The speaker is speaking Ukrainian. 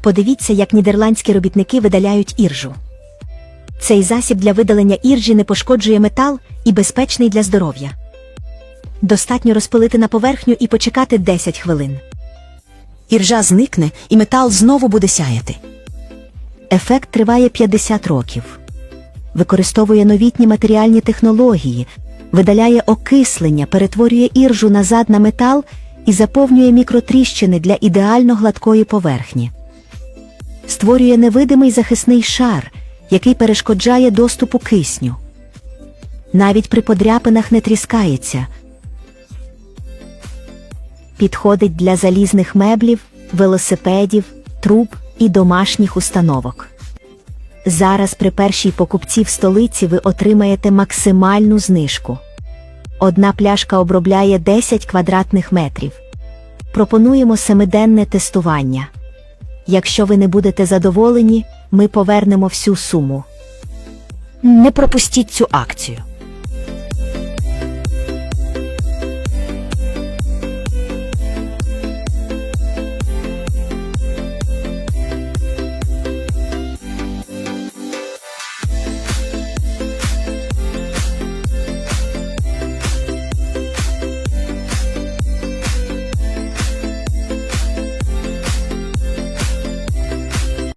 Подивіться, як нідерландські робітники видаляють іржу. Цей засіб для видалення іржі не пошкоджує метал і безпечний для здоров'я. Достатньо розпилити на поверхню і почекати 10 хвилин. Іржа зникне, і метал знову буде сяяти. Ефект триває 50 років. Використовує новітні матеріальні технології, видаляє окислення, перетворює іржу назад на метал і заповнює мікротріщини для ідеально гладкої поверхні. Створює невидимий захисний шар, який перешкоджає доступу кисню. Навіть при подряпинах не тріскається. Підходить для залізних меблів, велосипедів, труб і домашніх установок. Зараз при першій покупці в столиці ви отримаєте максимальну знижку. Одна пляшка обробляє 10 квадратних метрів. Пропонуємо семиденне тестування. Якщо ви не будете задоволені, ми повернемо всю суму. Не пропустіть цю акцію.